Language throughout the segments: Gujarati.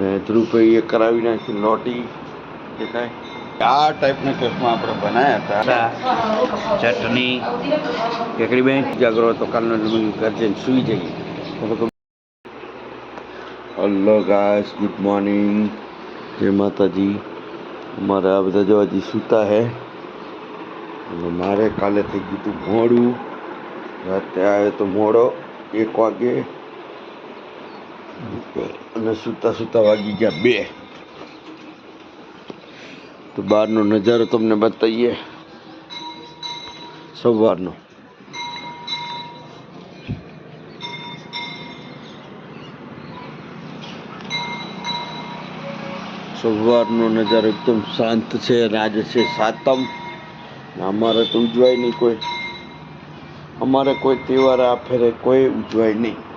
ને ધ્રુવભાઈએ કરાવી નાખી લોટી દેખાય? આ ટાઈપના ચશ્મા આપણે બનાવ્યા હતા. ચટણી. કેકડી બેન જાગરો તો કાલનો ઘર જઈને સૂઈ જઈએ. હલો ગાઈસ ગુડ મોર્નિંગ જય માતાજી. અમારે આ બધા જો હજી સૂતા હે. અને મારે કાલે થઈ ગયું હતું મોડું. રાતે આવ્યો તો મોડો એક વાગે. અને સૂતા સૂતા વાગી ગયા બે. તો બહારનો નજારો તમને બતાવીએ. સવારનો. સવારનો નજારો એકદમ શાંત છે, રાજ છે, સાતમ. અમારે તો ઉજવાય નહીં કોઈ. અમારે કોઈ તહેવાર આ ફેરે કોઈ ઉજવાય નહીં.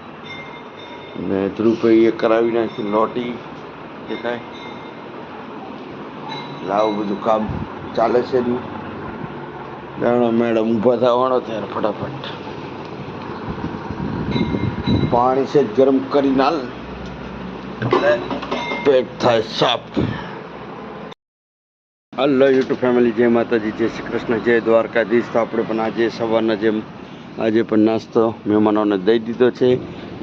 ને ધ્રુવભાઈએ કરાવી નાખી લોટી કાંઈ. લાવ બધું કામ ચાલે છે મેડમ ઊભા થવાનો ત્યારે ફટાફટ. પાણી છે, ગરમ કરી નાલ. પેટ થાય સાફ. હલો યુટ્યુબ ફેમિલી જય માતાજી, જય શ્રી કૃષ્ણ, જય દ્વારકાધીશ. તો આપણે પણ આજે સવારના જેમ, આજે પણ નાસ્તો, મહેમાનોને દઈ દીધો છે.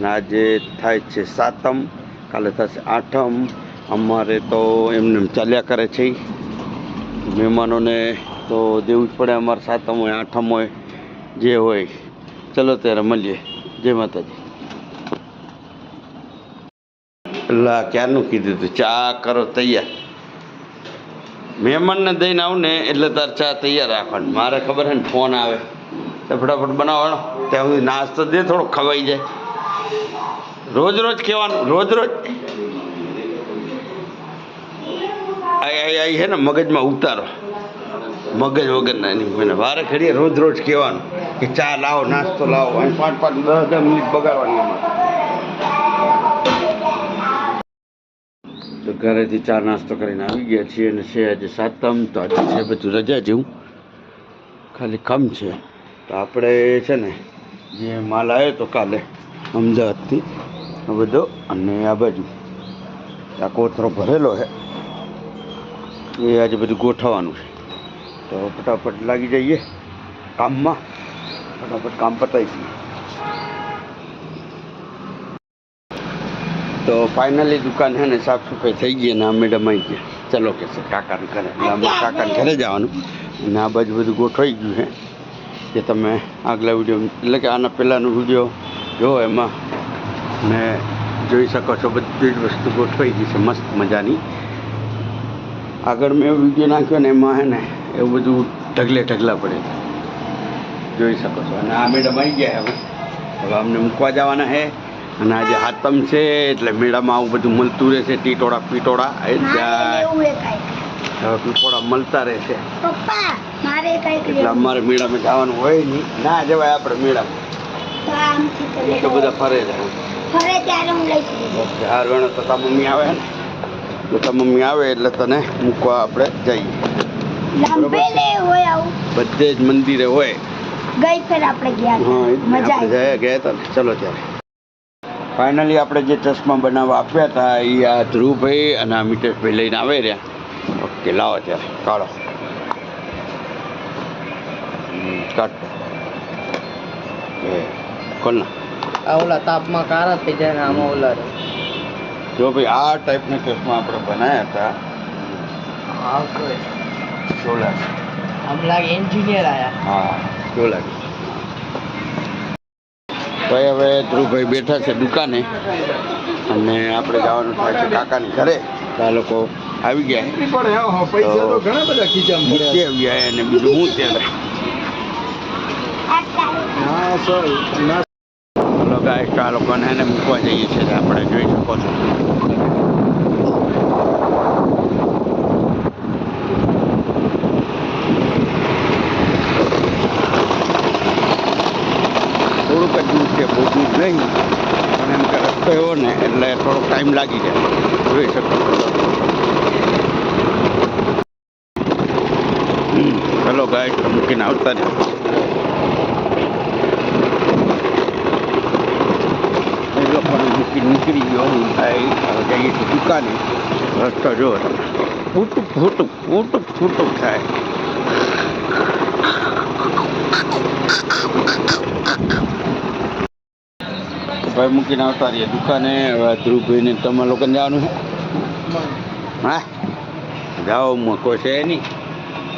અને આજે થાય છે સાતમ, કાલે થશે આઠમ. અમારે તો એમને એમ ચાલ્યા કરે છે. મહેમાનોને તો દેવું જ પડે અમારે સાતમ હોય, આઠમ હોય, જે હોય. ચલો ત્યારે મળીએ. જય માતાજી. એટલે ક્યારનું કીધું તું? ચા કરો તૈયાર. મહેમાનને દઈને આવું ને એટલે તાર ચા તૈયાર રાખવાની. મારે ખબર છે ને, ફોન આવે. તો ફટાફટ બનાવવાનો. ત્યાં સુધી નાસ્તો દે થોડો ખવાઈ જાય. રોજ રોજ કહેવાનું, રોજ રોજ? હે ને મગજમાં ઉતારો. મગજ વગરના એની મને વારે ઘડીએ રોજ રોજ કહેવાનું કે ચા લાવો, નાસ્તો લાવો, અને પાંચ પાંચ દસ દસ મિનિટ બગાડવાની તો ઘરેથી ચા નાસ્તો કરીને આવી ગયા છીએ અને છે આજે સાતમ, તો આજે છે બધું રજા જેવું. ખાલી કમ છે. તો આપણે છે ને, જે માલ આવ્યો તો કાલે અમદાવાદથી. આ બધો અને આ બાજુ. આ કોથરો ભરેલો છે એ આજે બધું ગોઠવવાનું છે. તો ફટાફટ લાગી જઈએ કામમાં. ફટાફટ કામ પતાવીશું. તો ફાઇનલી દુકાન છે ને સાફ સફાઈ થઈ ગઈ અને મેડમ આવી ગયા. ચલો કે છે, કાકાને ઘરે. એટલે કાકાને ઘરે જવાનું. અને આ બાજુ બધું ગોઠવાઈ ગયું છે કે તમે આગલા વીડિયો, એટલે કે આના પહેલાંનો વીડિયો જો એમાં ને જોઈ શકો છો બધી જ વસ્તુ ગોઠવાઈ ગઈ છે મસ્ત મજાની. આગળ મેં વીડિયો નાખ્યો ને એમાં હે ને એવું બધું ઢગલે ઢગલા પડે. જોઈ શકો છો. અને આ મેડમ આવી ગયા હવે. હવે અમને મૂકવા જવાના છે અને આજે હાતમ છે એટલે મેળામાં આવું બધું મળતું રહેશે ટીટોળા પીટોળા. એ જાય. પીટોળા મળતા રહેશે એટલે અમારે મેળામાં જવાનું હોય નહીં. ના જવાય આપણે મેળામાં. તો એ તો બધા ફરે છે ફરે ત્યારે હું લઈશ બધું. હાર વેણો તો તાર મમ્મી આવે ને? તાર મમ્મી આવે એટલે તને મૂકવા આપણે જઈએ. હોય આવું. બધે જ મંદિરે હોય. ગઈ ફેર આપણે ગયા. મજા આવી. ગયા હતા ચલો ત્યારે. ફાઇનલી આપણે જે ચશ્મા બનાવવા આપ્યા હતા એ આ ધ્રુવભાઈ અને આ મિતેશભાઈ લઈને આવે રહ્યા. ઓકે લાવો ત્યારે. કાઢો. કાઢ. આ ઓલા તાપમાં કારા થઈ જાય ને આમાં ઓલા. જો ભાઈ આ ટાઈપના કેસમાં આપણે બનાવ્યા હતા. આ કેવું લાગે આમ લાગે એન્જિનિયર આયા. હા કેવું લાગે ભાઈ હવે ધ્રુવભાઈ બેઠા છે દુકાને. અને આપણે જવાનું થાય છે કાકાની ઘરે. આ લોકો આવી ગયા પૈસા તો ઘણા બધા ખીચામાં મૂકી આવ્યા અને બીજું હું હા હલો ગાઈસ આ લોકોને એને મૂકવા જઈએ છીએ આપણે જોઈ શકો છો. છે, બહુ દૂર નહીં. પણ એમ કે રસ્તો એવો ને, એટલે થોડોક ટાઈમ લાગી જાય. જોઈ શકો ચલો ગાય મૂકીને આવતા રહ્યા એ લોકોને મૂકી નીકળી ગયો હું ભાઈ હવે જઈએ છીએ દુકાન રસ્તો તમે ફૂટુક ફૂટુક ફૂટુક ફૂટુક થાય ભાઈ મૂકીને આવતા રહીએ દુકાને હવે ધ્રુવભાઈને તમે લોકોને જવાનું છે હા જાઓ મોકો છે નહીં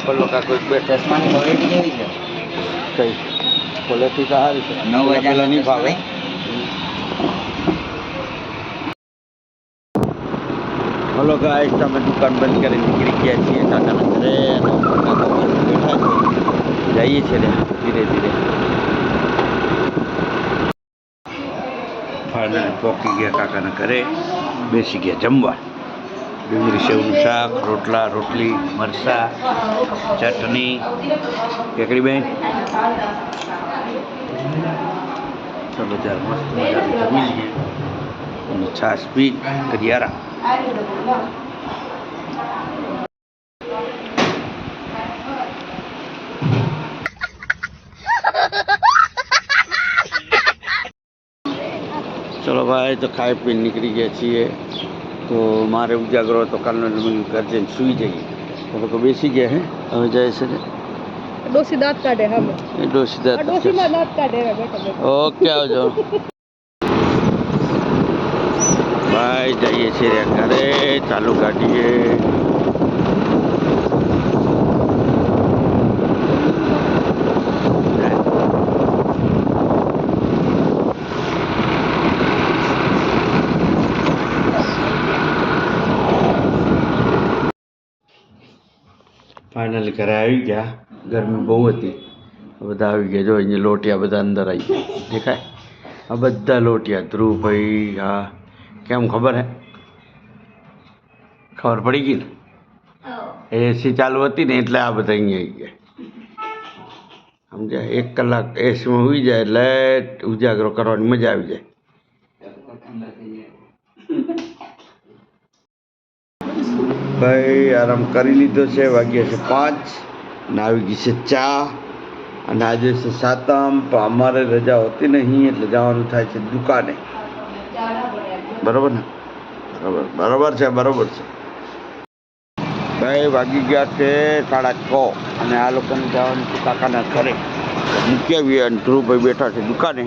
પેલો કાકો કોઈ બેઠા છે કઈ ક્વોલિટી તો સારી છે નવ હજાર. નહીં ભાવે હલો ગાઈસ તમે દુકાન બંધ કરીને નીકળી ગયા છીએ. કાકાના ઘરે બેઠા છે. જઈએ છીએ ધીરે ધીરે. ફાઇનલ પહોંચી ગયા કાકાના ઘરે. બેસી ગયા જમવા. ડુંગળી સેવનું શાક, રોટલા, રોટલી મરચાં ચટણી. કેકડીબેન ચાલો ત્યારે મસ્ત મજા જમી લઈએ અને છાશ પી, કરી આરામ. ચલો ભાઈ તો ખાઈ પીને નીકળી ગયા છીએ તો મારે ઉજાગરો હતો કાલનો એટલે મેં કીધું ઘર જઈને સૂઈ જઈએ તો લોકો બેસી ગયા હે હવે જાય છે ને ડોસી દાંત કાઢે હા એ ડોસીદાર આ ડોસીમાં દાંત કાઢે હવે બેઠો બેઠો ઓકે આવજો ભાઈ જઈએ છીએ રે ઘરે ચાલુ કાઢીએ. ફાઇનલી ઘરે આવી ગયા. ગરમી બહુ હતી. બધા આવી ગયા. જો અહીંયા લોટિયા બધા અંદર આવી ગયા. દેખાય? આ બધા લોટિયા, ધ્રુવભાઈ, હા. કેમ ખબર હે? ખબર પડી ગઈ ને? એસી ચાલુ હતી ને એટલે આ બધા અહીંયા આવી ગયા. સમજ્યા? એક કલાક એસીમાં હોઈ જાય એટલે ઉજાગરો કરવાની મજા આવી જાય. ભાઈ આરામ કરી લીધો છે વાગ્યા છે પાંચ અને આવી ગઈ છે ચા અને આજે છે સાતમ પણ અમારે રજા હોતી નહીં એટલે જવાનું થાય છે દુકાને. બરોબર ને? બરોબર. બરોબર છે બરોબર છે. ભાઈ વાગી ગયા છે સાડા છ અને આ લોકોને જવાનું છે કાકાના ઘરે. મૂકી આવીએ અને ધ્રુવભાઈ બેઠા છે દુકાને.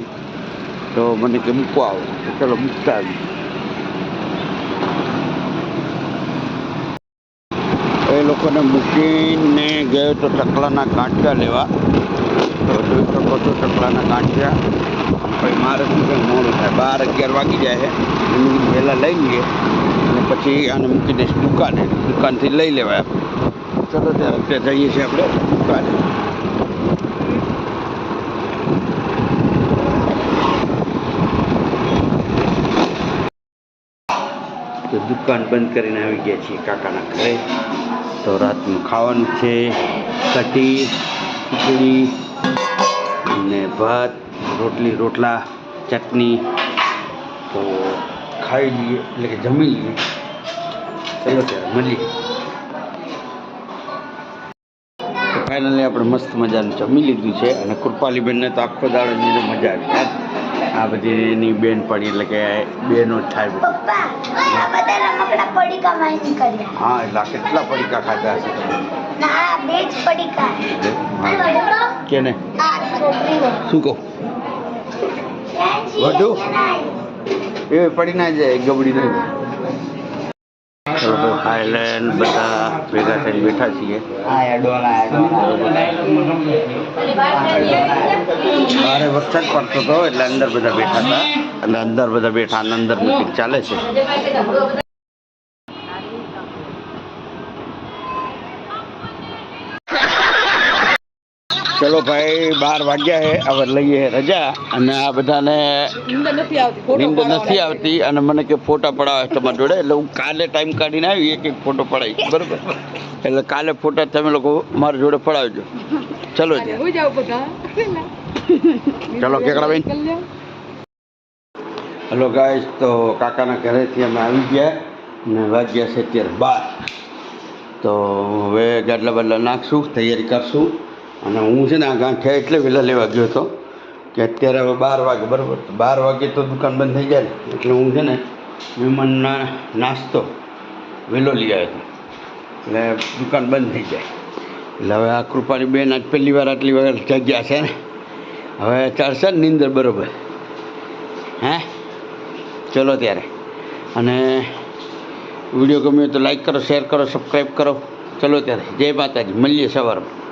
તો મને કે મૂકવા આવો. ચલો મૂકતા આવી એ લોકોને મૂકીને ગયો તો ચકલાના કાંટા લેવા. તો જોઈ ગાંઠિયા પછી મારે શું છે મોડું થાય બાર અગિયાર વાગી જાય છે એનું પહેલાં લઈ લઈએ અને પછી આને મૂકી દઈશ દુકાને દુકાનથી લઈ લેવાય આપણે ચલો ત્યારે અત્યારે જઈએ છીએ આપણે દુકાને તો દુકાન બંધ કરીને આવી ગયા છીએ કાકાના ઘરે. તો રાતનું ખાવાનું છે કટી ખીચડી અને ભાત રોટલી રોટલા ચટણી. તો ખાઈ લઈએ એટલે કે જમી લઈએ. ચલો ત્યારે મળીએ. ફાઇનલી આપણે મસ્ત મજાનું જમી લીધું છે અને કૃપાલીબેનને તો આખો દાડો એની મજા આવી. યાર. આ બધી એની બેન પડી એટલે કે બેનો થાય બધી. હા એટલે કેટલા પડીકા ખાધા હશે તમે? ના બે જ પડીકા. કેને? શું કહો? વધુ? એ પડી ના જાય ગબડી ના જાય. બધા ભેગા થઈને બેઠા છીએ. મારે વરસાદ પડતો હતો એટલે અંદર બધા બેઠા હતા. અને અંદર બધા બેઠા અને અંદર મિટિંગ ચાલે છે. ચલો ભાઈ બાર વાગ્યા હે હવે લઈએ રજા. અને આ બધાને નીંદર નથી આવતી ફોટો નીંદ પાડવા નથી આવતી અને મને કે ફોટા પડાવે તમારી જોડે એટલે હું કાલે ટાઈમ કાઢીને આવી એક એક ફોટો પડાવી. બરોબર? એટલે કાલે ફોટા તમે લોકો મારી જોડે પડાવજો. ચલો ચલો કેકડાબેન. હલો ગાય તો કાકાના ઘરેથી અમે આવી ગયા ને વાગ્યા છે અત્યારે બાર. તો હવે ગાડલા બાડલા નાખશું તૈયારી કરશું. અને હું છે ને આ ગાંઠે એટલે વહેલા લેવા ગયો હતો, કે અત્યારે હવે બાર વાગે, બરાબર? બાર વાગે તો દુકાન બંધ થઈ જાય ને. એટલે હું છે ને મહેમાનના નાસ્તો વહેલો લઈ આવ્યો હતો. એટલે દુકાન બંધ થઈ જાય. એટલે હવે આ કૃપાની બેન આજ પહેલી વાર આટલી વાર જગ્યા છે ને. હવે ચાલશે ને નીંદર બરોબર? હે? ચલો ત્યારે. અને વીડિયો ગમ્યો તો લાઈક કરો શેર કરો સબસ્ક્રાઈબ કરો. ચલો ત્યારે. જય માતાજી. મળીએ સવારમાં.